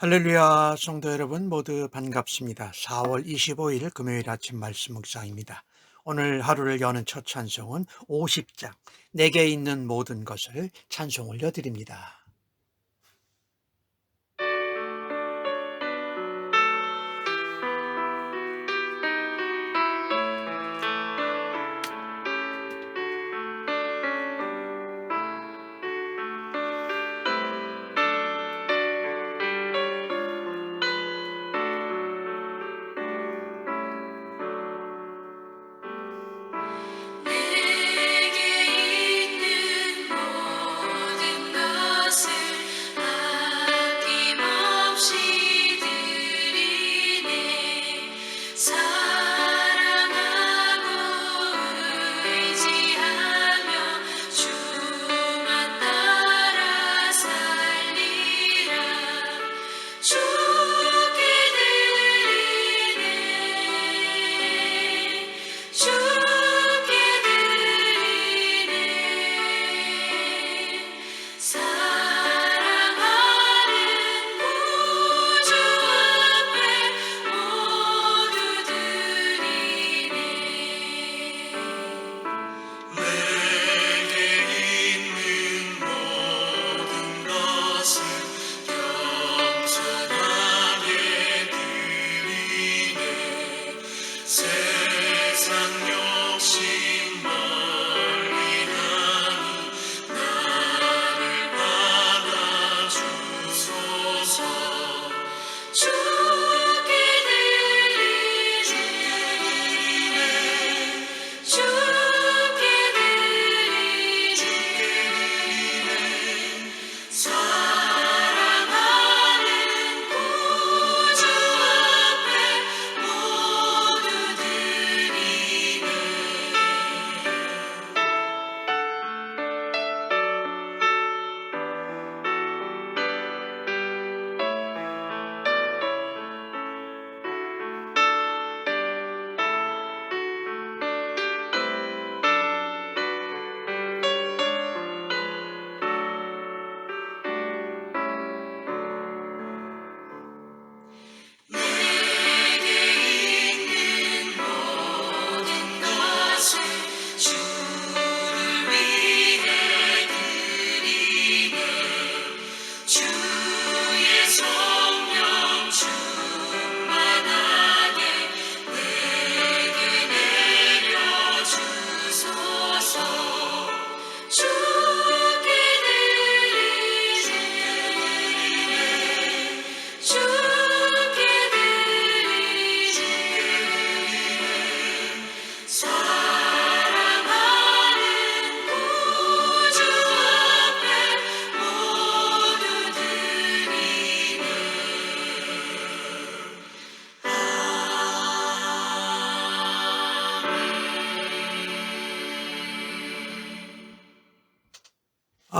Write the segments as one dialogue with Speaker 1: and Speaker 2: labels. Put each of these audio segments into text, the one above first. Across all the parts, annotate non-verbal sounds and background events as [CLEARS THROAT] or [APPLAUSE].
Speaker 1: 할렐루야 성도 여러분 모두 반갑습니다. 4월 25일 금요일 아침 말씀 묵상입니다. 오늘 하루를 여는 첫 찬송은 50장 내게 있는 모든 것을 찬송 올려드립니다.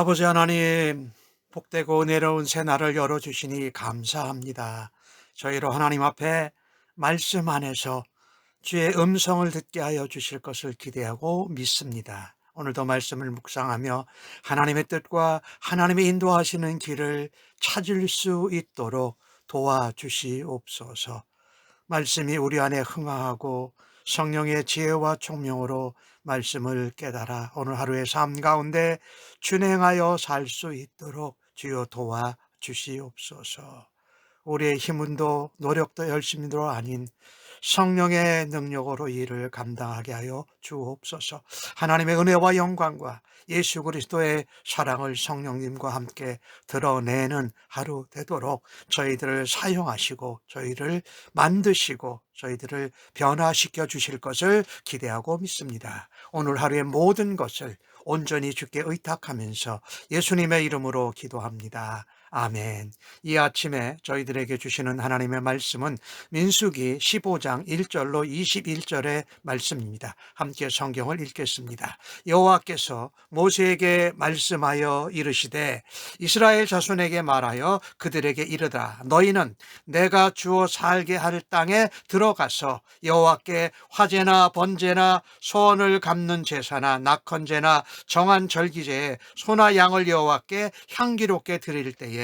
Speaker 1: 아버지 하나님 복되고 은혜로운 새날을 열어주시니 감사합니다. 저희로 하나님 앞에 말씀 안에서 주의 음성을 듣게 하여 주실 것을 기대하고 믿습니다. 오늘도 말씀을 묵상하며 하나님의 뜻과 하나님의 인도하시는 길을 찾을 수 있도록 도와주시옵소서. 말씀이 우리 안에 흥하고 성령의 지혜와 총명으로 말씀을 깨달아 오늘 하루의 삶 가운데 준행하여 살 수 있도록 주여 도와 주시옵소서. 우리의 힘은도 노력도 열심히도 아닌 성령의 능력으로 일을 감당하게 하여 주옵소서. 하나님의 은혜와 영광과 예수 그리스도의 사랑을 성령님과 함께 드러내는 하루 되도록 저희들을 사용하시고 저희를 만드시고 저희들을 변화시켜 주실 것을 기대하고 믿습니다. 오늘 하루의 모든 것을 온전히 주께 의탁하면서 예수님의 이름으로 기도합니다. 아멘. 이 아침에 저희들에게 주시는 하나님의 말씀은 민수기 15장 1절로 21절의 말씀입니다. 함께 성경을 읽겠습니다. 여호와께서 모세에게 말씀하여 이르시되 이스라엘 자손에게 말하여 그들에게 이르다 너희는 내가 주어 살게 할 땅에 들어가서 여호와께 화제나 번제나 소원을 갚는 제사나 낙헌제나 정한 절기제에 소나 양을 여호와께 향기롭게 드릴 때에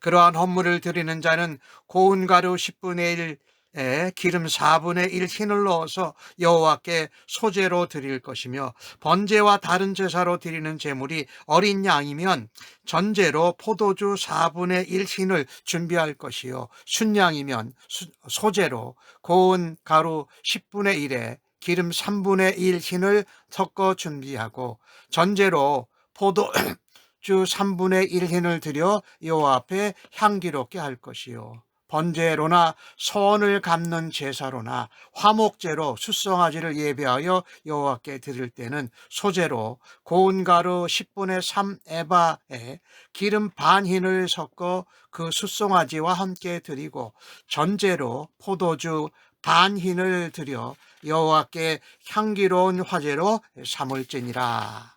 Speaker 1: 그러한 헌물을 드리는 자는 고운 가루 10분의 1에 기름 4분의 1 흰을 넣어서 여호와께 소제로 드릴 것이며 번제와 다른 제사로 드리는 제물이 어린 양이면 전제로 포도주 4분의 1 흰을 준비할 것이요. 순양이면 수- 소제로 고운 가루 10분의 1에 기름 3분의 1 흰을 섞어 준비하고 전제로 포도 [CLEARS THROAT] 주 3분의 1 흰을 들여 여호와 앞에 향기롭게 할 것이요. 번제로나 소원을 갚는 제사로나 화목제로 수송아지를 예배하여 여호와께 드릴 때는 소제로 고운 가루 10분의 3 에바에 기름 반 흰을 섞어 그 수송아지와 함께 드리고 전제로 포도주 반 흰을 드려 여호와께 향기로운 화제로 삼을지니라.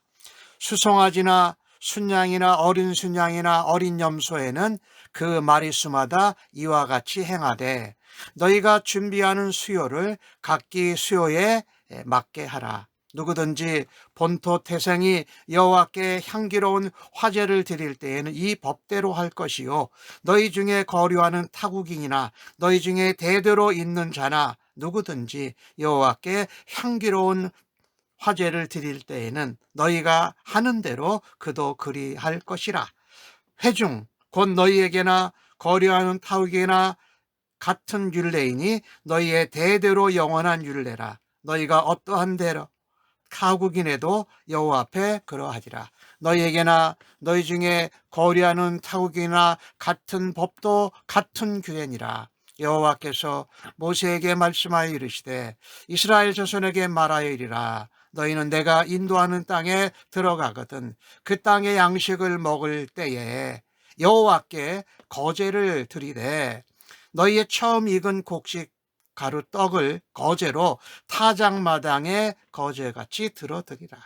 Speaker 1: 수송아지나 순양이나 어린 순양이나 어린 염소에는 그 마리수마다 이와 같이 행하되 너희가 준비하는 수요를 각기 수요에 맞게 하라. 누구든지 본토 태생이 여호와께 향기로운 화제를 드릴 때에는 이 법대로 할 것이요 너희 중에 거류하는 타국인이나 너희 중에 대대로 있는 자나 누구든지 여호와께 향기로운 화제를 드릴 때에는 너희가 하는 대로 그도 그리할 것이라. 회중 곧 너희에게나 거류하는 타국이나 같은 율례이니 너희의 대대로 영원한 율례라. 너희가 어떠한 대로 타국인에도 여호와 앞에 그러하리라. 너희에게나 너희 중에 거류하는 타국이나 같은 법도 같은 규례니라. 여호와께서 모세에게 말씀하여 이르시되 이스라엘 자손에게 말하여 이르라. 너희는 내가 인도하는 땅에 들어가거든 그 땅의 양식을 먹을 때에 여호와께 거제를 드리되 너희의 처음 익은 곡식 가루 떡을 거제로 타작마당에 거제같이 들어드리라.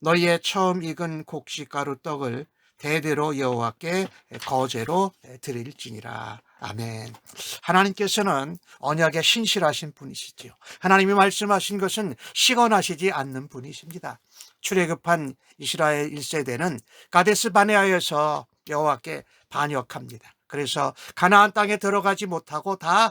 Speaker 1: 너희의 처음 익은 곡식 가루 떡을 대대로 여호와께 거제로 드릴지니라. 아멘. 하나님께서는 언약에 신실하신 분이시지요. 하나님이 말씀하신 것은 시건하시지 않는 분이십니다. 출애굽한 이스라엘 1세대는 가데스 바네아에서 여호와께 반역합니다. 그래서 가나안 땅에 들어가지 못하고 다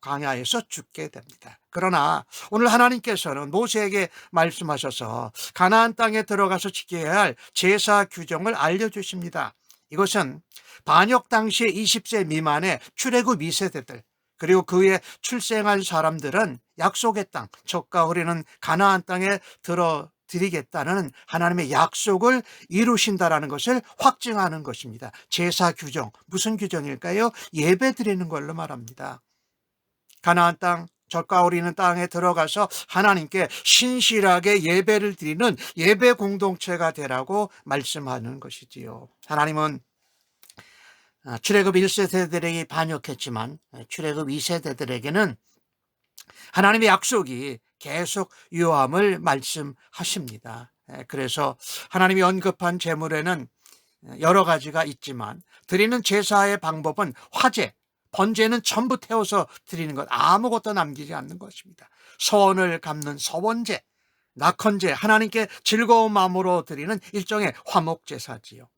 Speaker 1: 광야에서 죽게 됩니다. 그러나 오늘 하나님께서는 모세에게 말씀하셔서 가나안 땅에 들어가서 지켜야 할 제사 규정을 알려 주십니다. 이것은 반역 당시에 20세 미만의 출애굽 2세대들 그리고 그 위에 출생한 사람들은 약속의 땅, 젖과 흐리는 가나안 땅에 들어 드리겠다는 하나님의 약속을 이루신다라는 것을 확증하는 것입니다. 제사 규정, 무슨 규정일까요? 예배 드리는 걸로 말합니다. 가나안 땅, 젖과 우리는 땅에 들어가서 하나님께 신실하게 예배를 드리는 예배 공동체가 되라고 말씀하는 것이지요. 하나님은 아, 출애굽 1세대들에게 반역했지만 출애굽 2세대들에게는 하나님의 약속이 계속 유함을 말씀하십니다. 그래서 하나님이 언급한 제물에는 여러 가지가 있지만 드리는 제사의 방법은 화제, 번제는 전부 태워서 드리는 것 아무것도 남기지 않는 것입니다. 서원을 갚는 서원제, 낙헌제, 하나님께 즐거운 마음으로 드리는 일종의 화목 제사지요.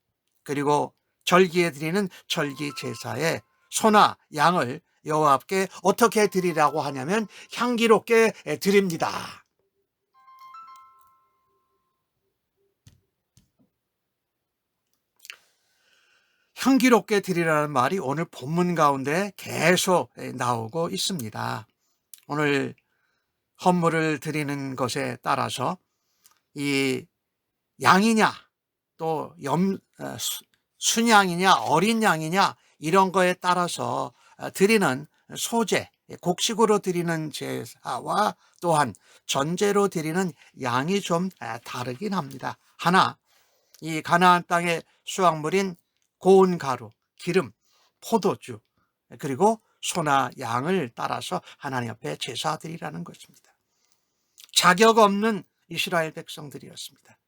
Speaker 1: 그리고 절기에 드리는 절기 제사에 소나 양을 여호와께 어떻게 드리라고 하냐면 향기롭게 드립니다. 향기롭게 드리라는 말이 오늘 본문 가운데 계속 나오고 있습니다. 오늘 헌물을 드리는 것에 따라서 이 양이냐 또 염, 순양이냐 어린 양이냐 이런 거에 따라서 드리는 소재, 곡식으로 드리는 제사와 또한 전제로 드리는 양이 좀 다르긴 합니다. 하나, 이 가나안 땅의 수확물인 고운 가루, 기름, 포도주, 그리고 소나 양을 따라서 하나님 앞에 제사드리라는 것입니다. 자격 없는 이스라엘 백성들이었습니다.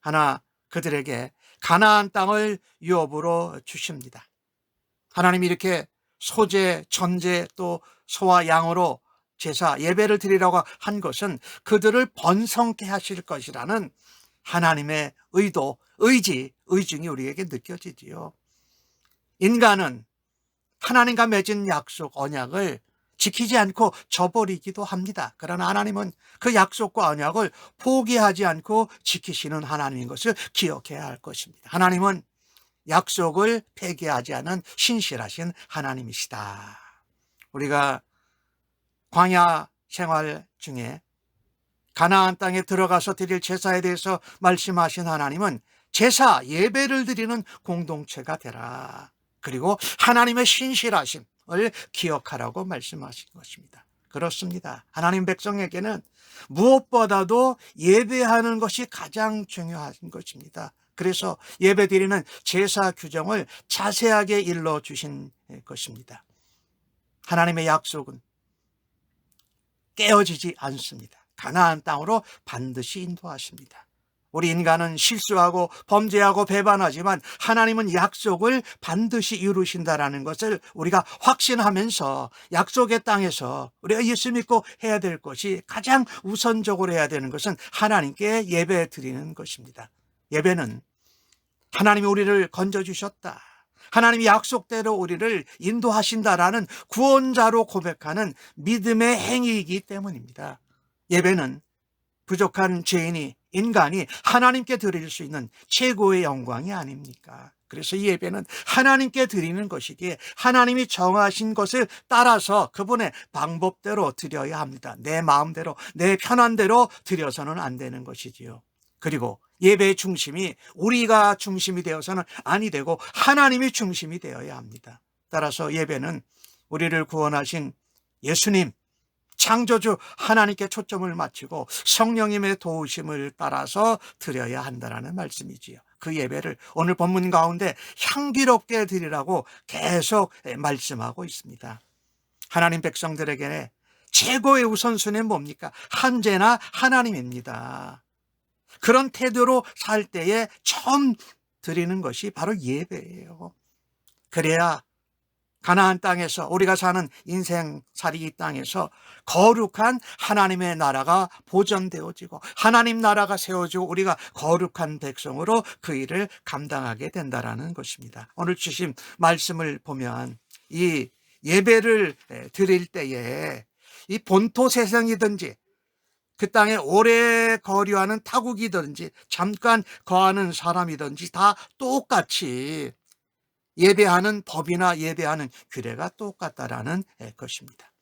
Speaker 1: 하나 그들에게 가나안 땅을 유업으로 주십니다. 하나님이 이렇게 소재, 전제 또 소와 양으로 제사 예배를 드리라고 한 것은 그들을 번성케 하실 것이라는 하나님의 의도, 의지, 의중이 우리에게 느껴지지요. 인간은 하나님과 맺은 약속, 언약을 지키지 않고 저버리기도 합니다. 그러나 하나님은 그 약속과 언약을 포기하지 않고 지키시는 하나님인 것을 기억해야 할 것입니다. 하나님은 약속을 폐기하지 않은 신실하신 하나님이시다. 우리가 광야 생활 중에 가나안 땅에 들어가서 드릴 제사에 대해서 말씀하신 하나님은 제사 예배를 드리는 공동체가 되라. 그리고 하나님의 신실하심을 기억하라고 말씀하신 것입니다. 그렇습니다. 하나님 백성에게는 무엇보다도 예배하는 것이 가장 중요한 것입니다. 그래서 예배드리는 제사 규정을 자세하게 일러 주신 것입니다. 하나님의 약속은 깨어지지 않습니다. 가나안 땅으로 반드시 인도하십니다. 우리 인간은 실수하고 범죄하고 배반하지만 하나님은 약속을 반드시 이루신다라는 것을 우리가 확신하면서 약속의 땅에서 우리가 예수 믿고 해야 될 것이 가장 우선적으로 해야 되는 것은 하나님께 예배 드리는 것입니다. 예배는 하나님이 우리를 건져주셨다. 하나님이 약속대로 우리를 인도하신다라는 구원자로 고백하는 믿음의 행위이기 때문입니다. 예배는 부족한 죄인이 인간이 하나님께 드릴 수 있는 최고의 영광이 아닙니까? 그래서 이 예배는 하나님께 드리는 것이기에 하나님이 정하신 것을 따라서 그분의 방법대로 드려야 합니다. 내 마음대로, 내 편한 대로 드려서는 안 되는 것이지요. 그리고 예배의 중심이 우리가 중심이 되어서는 아니 되고 하나님이 중심이 되어야 합니다. 따라서 예배는 우리를 구원하신 예수님, 창조주 하나님께 초점을 맞추고 성령님의 도우심을 따라서 드려야 한다는 말씀이지요. 그 예배를 오늘 본문 가운데 향기롭게 드리라고 계속 말씀하고 있습니다. 하나님 백성들에게 최고의 우선순위는 뭡니까? 한제나 하나님입니다. 그런 태도로 살 때에 처음 드리는 것이 바로 예배예요. 그래야 가나안 땅에서 우리가 사는 인생살이 이 땅에서 거룩한 하나님의 나라가 보존되어지고 하나님 나라가 세워지고 우리가 거룩한 백성으로 그 일을 감당하게 된다라는 것입니다. 오늘 주신 말씀을 보면 이 예배를 드릴 때에 이 본토 세상이든지 그 땅에 오래 거류하는 타국이든지 잠깐 거하는 사람이든지 다 똑같이 예배하는 법이나 예배하는 규례가 똑같다라는 것입니다.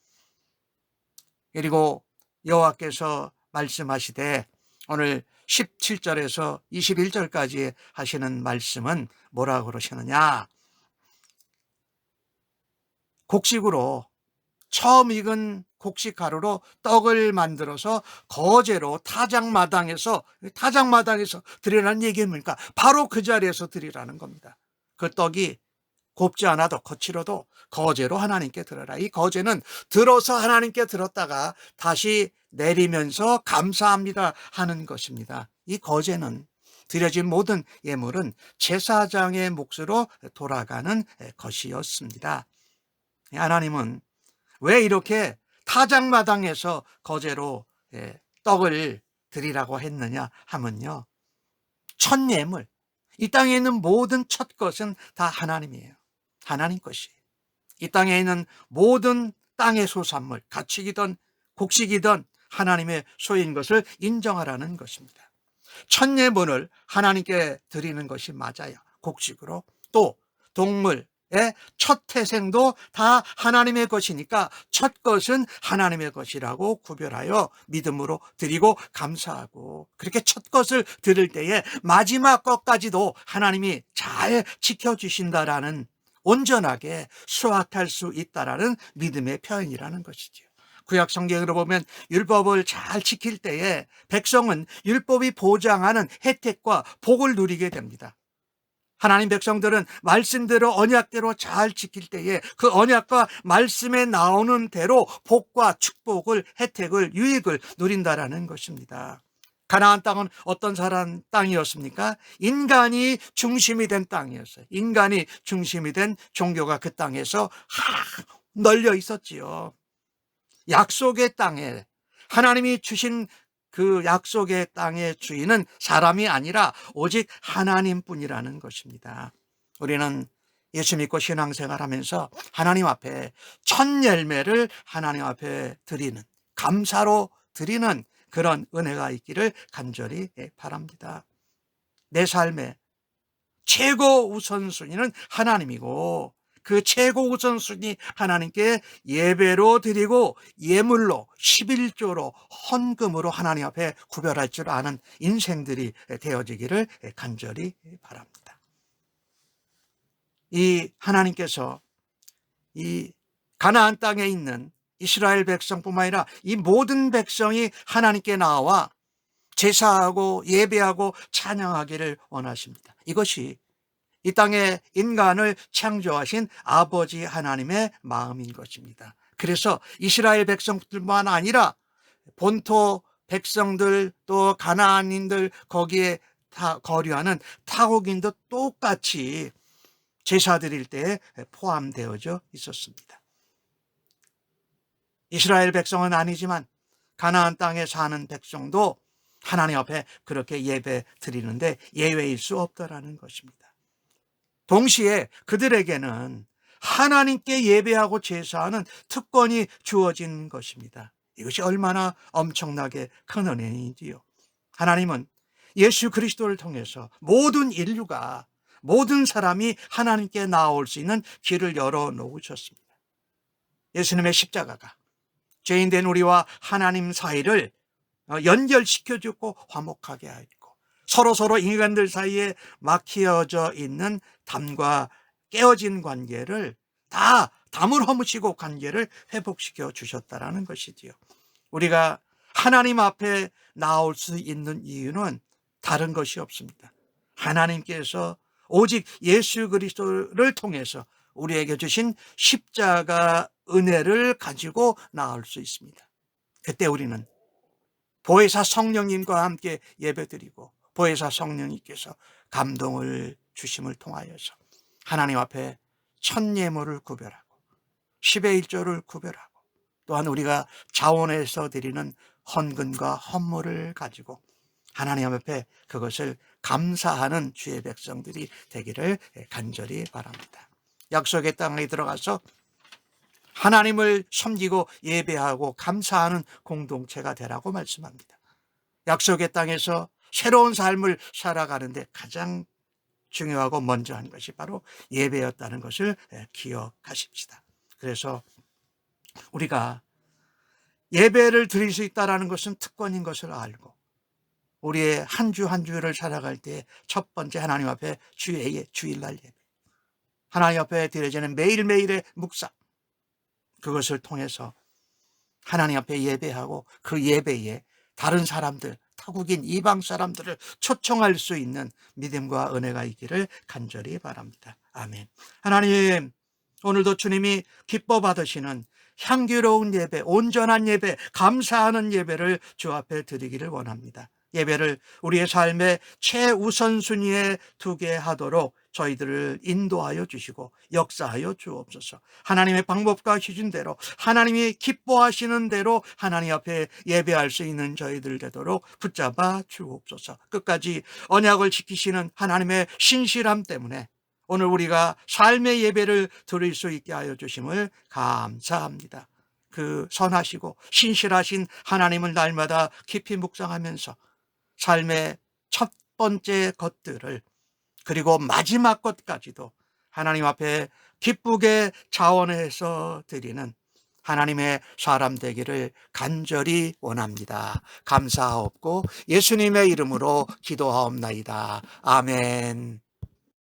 Speaker 1: 그리고 여호와께서 말씀하시되 오늘 17절에서 21절까지 하시는 말씀은 뭐라고 그러시느냐? 곡식으로 처음 익은 곡식 가루로 떡을 만들어서 거제로 타작마당에서 타작마당에서 드리라는 얘기는 뭡니까? 바로 그 자리에서 드리라는 겁니다. 그 떡이 곱지 않아도 거칠어도 거제로 하나님께 들어라. 이 거제는 들어서 하나님께 들었다가 다시 내리면서 감사합니다 하는 것입니다. 이 거제는 드려진 모든 예물은 제사장의 몫으로 돌아가는 것이었습니다. 하나님은 왜 이렇게 타작마당에서 거제로 떡을 드리라고 했느냐 하면요. 첫 예물, 이 땅에 있는 모든 첫 것은 다 하나님이에요. 하나님 것이. 이 땅에 있는 모든 땅의 소산물, 가축이든 곡식이든 하나님의 소인 것을 인정하라는 것입니다. 첫 예물을 하나님께 드리는 것이 맞아요. 곡식으로. 또 동물, 첫 태생도 다 하나님의 것이니까 첫 것은 하나님의 것이라고 구별하여 믿음으로 드리고 감사하고 그렇게 첫 것을 드릴 때에 마지막 것까지도 하나님이 잘 지켜주신다라는 온전하게 수확할 수 있다라는 믿음의 표현이라는 것이죠. 구약 성경으로 보면 율법을 잘 지킬 때에 백성은 율법이 보장하는 혜택과 복을 누리게 됩니다. 하나님 백성들은 말씀대로 언약대로 잘 지킬 때에 그 언약과 말씀에 나오는 대로 복과 축복을 혜택을 유익을 누린다라는 것입니다. 가나안 땅은 어떤 사람 땅이었습니까? 인간이 중심이 된 땅이었어요. 인간이 중심이 된 종교가 그 땅에서 널려 있었지요. 약속의 땅에 하나님이 주신 그 약속의 땅의 주인은 사람이 아니라 오직 하나님뿐이라는 것입니다. 우리는 예수 믿고 신앙생활 하면서 하나님 앞에 첫 열매를 하나님 앞에 드리는 감사로 드리는 그런 은혜가 있기를 간절히 바랍니다. 내 삶의 최고 우선순위는 하나님이고 그 최고 우선순위 하나님께 예배로 드리고 예물로 11조로 헌금으로 하나님 앞에 구별할 줄 아는 인생들이 되어지기를 간절히 바랍니다. 이 하나님께서 이 가나안 땅에 있는 이스라엘 백성뿐만 아니라 이 모든 백성이 하나님께 나와 제사하고 예배하고 찬양하기를 원하십니다. 이것이 이 땅에 인간을 창조하신 아버지 하나님의 마음인 것입니다. 그래서 이스라엘 백성들만 아니라 본토 백성들 또 가나안인들 거기에 다 거류하는 타국인도 똑같이 제사 드릴 때 포함되어져 있었습니다. 이스라엘 백성은 아니지만 가나안 땅에 사는 백성도 하나님 앞에 그렇게 예배 드리는데 예외일 수 없다라는 것입니다. 동시에 그들에게는 하나님께 예배하고 제사하는 특권이 주어진 것입니다. 이것이 얼마나 엄청나게 큰 은혜인지요. 하나님은 예수 그리스도를 통해서 모든 인류가 모든 사람이 하나님께 나올 수 있는 길을 열어 놓으셨습니다. 예수님의 십자가가 죄인된 우리와 하나님 사이를 어, 연결시켜주고 화목하게 하였고 서로 서로 인간들 사이에 막히어져 있는 담과 깨어진 관계를 다 담을 허무시고 관계를 회복시켜 주셨다라는 것이지요. 우리가 하나님 앞에 나올 수 있는 이유는 다른 것이 없습니다. 하나님께서 오직 예수 그리스도를 통해서 우리에게 주신 십자가 은혜를 가지고 나올 수 있습니다. 그때 우리는 보혜사 성령님과 함께 예배드리고 보혜사 성령님께서 감동을 주심을 통하여서 하나님 앞에 첫 예물을 구별하고 10의 1조를 구별하고 또한 우리가 자원해서 드리는 헌금과 헌물을 가지고 하나님 앞에 그것을 감사하는 주의 백성들이 되기를 간절히 바랍니다. 약속의 땅에 들어가서 하나님을 섬기고 예배하고 감사하는 공동체가 되라고 말씀합니다. 약속의 땅에서 새로운 삶을 살아가는데 가장 중요하고 먼저 한 것이 바로 예배였다는 것을 기억하십시다. 그래서 우리가 예배를 드릴 수 있다는 것은 특권인 것을 알고 우리의 한 주한 주를 살아갈 때 첫 번째 하나님 앞에 주의 주일날 예배 하나님 앞에 드려지는 매일매일의 묵상 그것을 통해서 하나님 앞에 예배하고 그 예배에 다른 사람들 타국인 이방 사람들을 초청할 수 있는 믿음과 은혜가 있기를 간절히 바랍니다. 아멘. 하나님 오늘도 주님이 기뻐 받으시는 향기로운 예배, 온전한 예배, 감사하는 예배를 주 앞에 드리기를 원합니다. 예배를 우리의 삶의 최우선순위에 두게 하도록 저희들을 인도하여 주시고 역사하여 주옵소서. 하나님의 방법과 기준대로 하나님이 기뻐하시는 대로 하나님 앞에 예배할 수 있는 저희들 되도록 붙잡아 주옵소서. 끝까지 언약을 지키시는 하나님의 신실함 때문에 오늘 우리가 삶의 예배를 드릴 수 있게 하여 주심을 감사합니다. 그 선하시고 신실하신 하나님을 날마다 깊이 묵상하면서 삶의 첫 번째 것들을 그리고 마지막 것까지도 하나님 앞에 기쁘게 자원해서 드리는 하나님의 사람 되기를 간절히 원합니다. 감사하옵고 예수님의 이름으로 기도하옵나이다. 아멘.